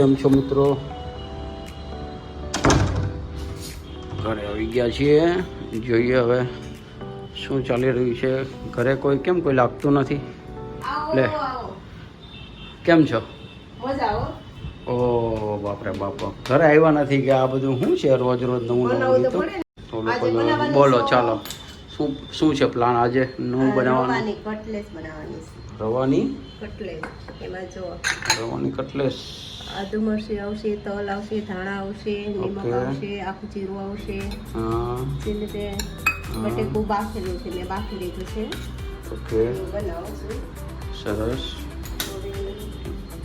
કેમ છો મિત્રો? ઘરે આવી ગયા છીએ. જોઈએ હવે શું ચાલી રહ્યું છે. ઘરે કોઈ કેમ કોઈ લાગતું નથી? લે. કેમ છો? ઓ બાપરે બાપ. ઘરે આવ્યા નથી કે આ બધું શું છે રોજ રોજ નવું નવું તો લોકો બોલો ચાલો. શું શું છે પ્લાન આજે? નું બનાવવાનું? રવાની કટલેસ બનાવવાની છે. રવાની? કટલેસ. એમાં જો રવાની કટલેસ. આદુ મરચી આવશે તલ આવશે ધાણા આવશે નિમક આવશે આખું જીરું આવશે. હા. જે રીતે બટેકું બાફેલું છે મેં બાફી લીધું છે. ઓકે. બનાવું છું. સરસ.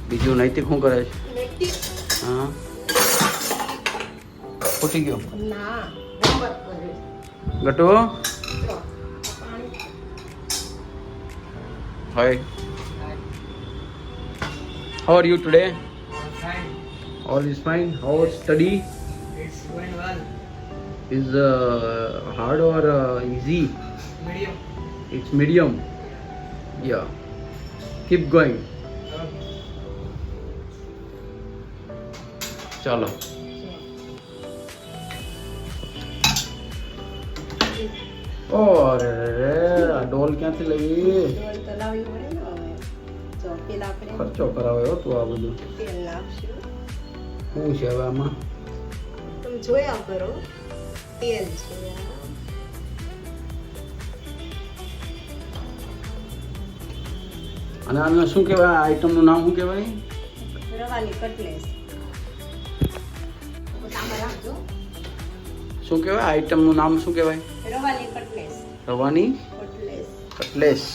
બીજું નૈતિક શું કરે છે? હા. ફૂટી ગયો. ના Gatu? Hi how are you today all is fine how study It's going well. Is hard or easy Medium. It's medium yeah keep going ચાલો ઓ અરે રે આ ડોલ ક્યાંથી લેવી પેલા આપણે ખર્ચો કરાવે હો તું આ બધું. તેલ નાખશું શું છે હવે આમાં? તમે જોયા કરો તેલ છે. અને આને શું કહેવાય? આઈટમનું નામ શું કહેવાય? રવાની કટલેસ. શું કહેવાય? આઈટમનું નામ શું કહેવાય? રવાની કટલેસ. રવાની કટલેસ. કટલેસ.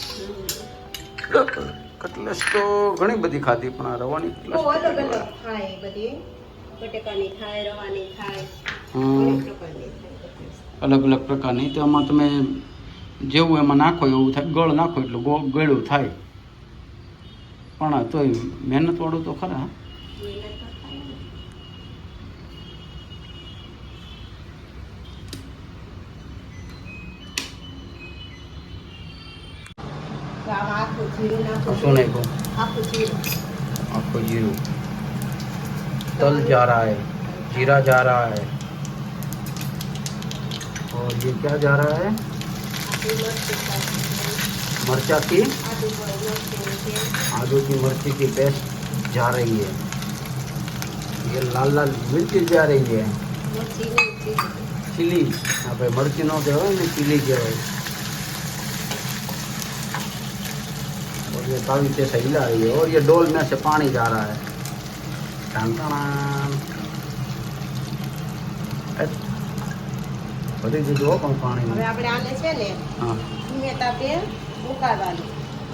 કટલેસ તો ઘણી બધી ખાધી પણ આ રવાની કટલેસ અલગ અલગ ખાય બધી. બટેકાની રવાની અલગ અલગ પ્રકારની. તો આમાં તમે જેવું એમાં નાખો એવું થાય ગળ નાખો એટલે ગળ્યું થાય. પણ તોય મહેનતવાળું તો ખરા. શું નાખ્યું આખું જીરું आपको जीरो तल जा रहा है जीरा जा रहा है और ये क्या जा रहा है આખું મરચું થાય. मरचा की આદુ પણ મરચું છે आलू की मिर्ची की पेस्ट जा रही है ये लाल लाल मिर्ची जा रही है મરચી નહીં જીરું. चिली यहाँ पे मिर्ची नो कहो ने चिली ये काफी से सही ला रही है और ये डोल में से पानी जा रहा है टान टान બધી દીધું હો પણ હવે પાણી આપણે આને છે ને હા ધીમે તાપે ઉકાળવાનું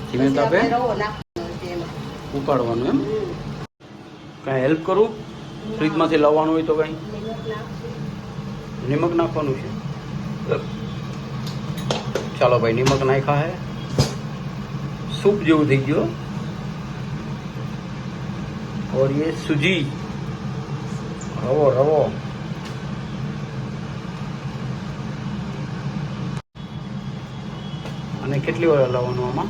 ધીમે પછી તાપે આપણે રવો નાખવાનો છે એમાં. ઉકાળવાનું એમ હમ. કાંઈ હેલ્પ કરું ફ્રીજમાંથી લાવવાનું હોય તો કાંઈ નિમક નાખશું. નિમક નાખવાનું છે ચાલો ભાઈ નિમક નાખ્યા હે સૂપ જેવું થઈ ગયું और ये सूजी રવો રવો અને કેટલી વાર હલાવવાનું આમાં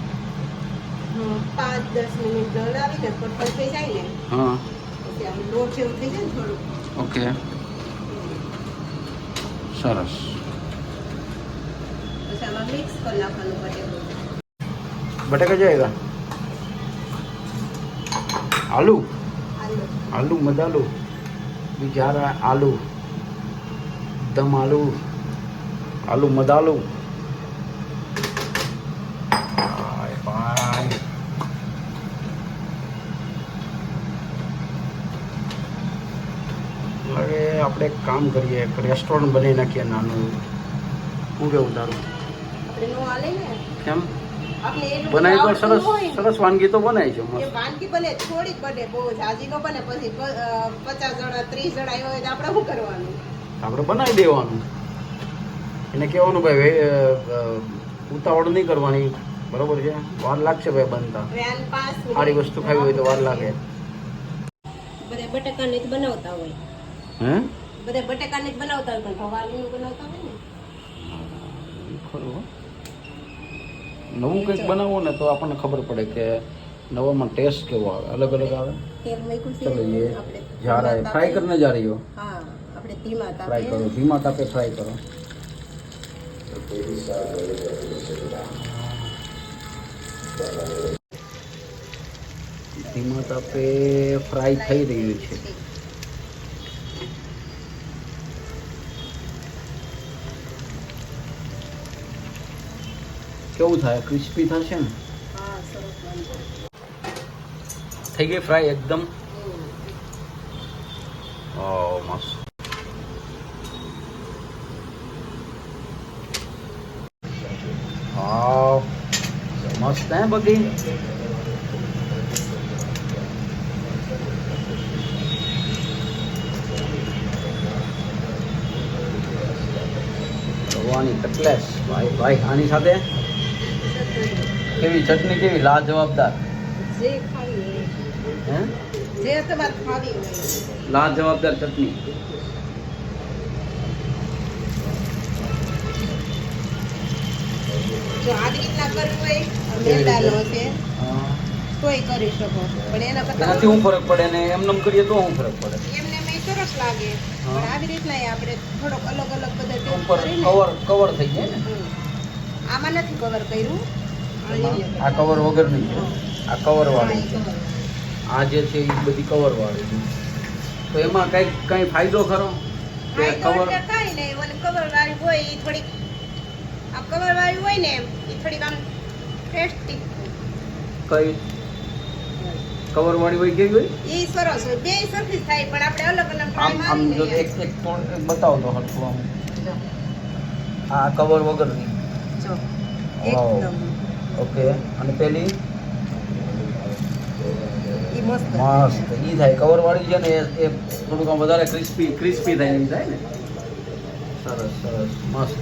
હમ, પાંચ દસ મિનિટ હલાવીને કઠણ થઈ જાય ને હા પછી આમ લોટ જેવું થઈ જાય ને થોડું ઓકે સરસ પછી આમાં મિક્સ કરી નાખવાનું બટેકું बटेका जाएगा आलू આલુ आलू मदालू भी जा रहा है आलू दम आलू आलू मदालू हाय भाई હવે આપણે એક કામ કરીએ એક રેસ્ટોરન્ટ બનાવી નાખીએ નાનું શું કેવું તારું આપણે નો હાલે ને કેમ આપણે એટલું બનાવી તો સરસ સરસ વાનગી તો બનાવી છે વાનગી બને થોડી બને બહુ જાજી નો બને પછી પચાસ જણા ત્રીસ જણા આવ્યો હોય તો આપણે શું કરવાનું? આપણે બનાવી દેવાનું. એને કહેવાનું ભાઈ ઉતાવળ નહીં કરવાની. બરોબર છે? વાર લાગશે ભાઈ બનતા. સારી વસ્તુ ખાવી હોય તો વાર લાગે. બધા બટાકાને જ બનાવતા હોય. હે? બધા બટાકાને જ બનાવતા હોય પણ ભવાલીનું બનાવતા હોય ને? ખરું. નવું કંઈક બનાવો ને તો આપણને ખબર પડે કે નવામાં ટેસ્ટ કેવો આવે. અલગ અલગ આવે. ચલો એ જા રહા ફ્રાય કરીને જા રહી હો ફ્રાય કરો. ધીમા તાપે ફ્રાય કરો. ધીમા તાપે ફ્રાય થઈ રહ્યું છે. કેવું થાય? ક્રિસ્પી થશે ને. થઈ ગઈ ફ્રાય એકદમ. મસ્ત. હા મસ્ત હે બધી. ભગવાની કટલેસ. ભાઈ ભાઈ આની સાથે? કેવી ચટણી કેવી? લાજવાબદાર. હે? લાજવાબદાર ચટણી. જો આવી રીતના કરવું હોય મેંદાનો છે તોય કરી શકો પણ એના કરતા એનાથી શું ફરક પડે ને? એમનેમ કરીએ તો ફરક પડે. એમને મેં સરસ લાગે. પણ આવી રીતના આપણે થોડોક અલગ અલગ બધા કવર કવર થઈ જાય ને. આમાં નથી કવર કર્યું. આ કવર વગરની છે. આ કવર વાળી. છે આ જે છે એ બધી કવર વાળી. છે તો એમાં કઈ કઈ ફાયદો ખરો? કે કવર કઈ નહીં ઓલી કવર વાળી હોય એ થોડીક આ કવર વાળી હોય ને એ થોડીક આમ ટેસ્ટી કઈ? કવર વાળી હોય કેવી હોય? એ સરસ હોય બે સરખી જ થાય પણ આપણે અલગ અલગ આમ ટ્રાય આમ જો એક એક બતાવો તો હરખું આમ. આ કવર વગરની. એકદમ ઓકે અને પેલી? મસ્ત. ઈ થાય. કવર વાળી છે ને એ એ થોડુંક આમ વધારે ક્રિસ્પી ક્રિસ્પી થાય એવી થાય ને? સરસ સરસ. મસ્ત.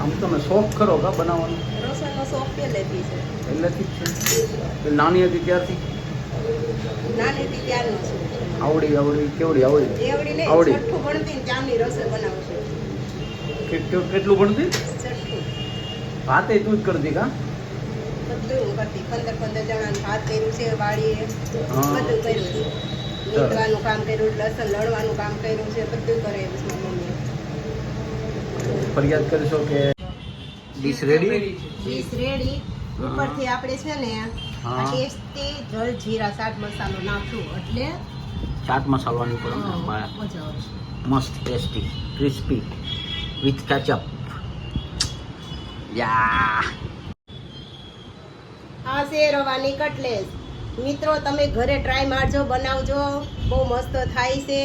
આમ તમે શોખ ખરો કા બનાવવાનો? છે. છે. પેલી નાની હતી ત્યારથી? નાની હતી આવડી આવડી કેવડી આવડી? એવડી નહીં. છઠ્ઠું ભણતી ને રસોઈ કેટલું ભણતી? છઠ્ઠું. ભાતે તું જ કરતી કા? બધું કરતી. પંદર પંદર જણાનું ભાત કર્યું છે વાડીએ બધું કર્યું નીંદવાનું કામ કર્યું લસણ લડવાનું કામ કર્યું છે બધું કરે મમ્મીએ. ફરિયાદ કરશો કે ડીશ રેડી? Dish ready. ઉપરથી આપણે છે ને. ટેસ્ટી જલ જીરા શાક મસાલો નાખશું એટલે ચાટ મસાલાની પડે ને મસ્ત tasty crispy with ketchup. Yeah. આ છે રવાની કટલેસ. મિત્રો તમે ઘરે ટ્રાય મારજો બનાવજો. બહુ મસ્ત થાય છે.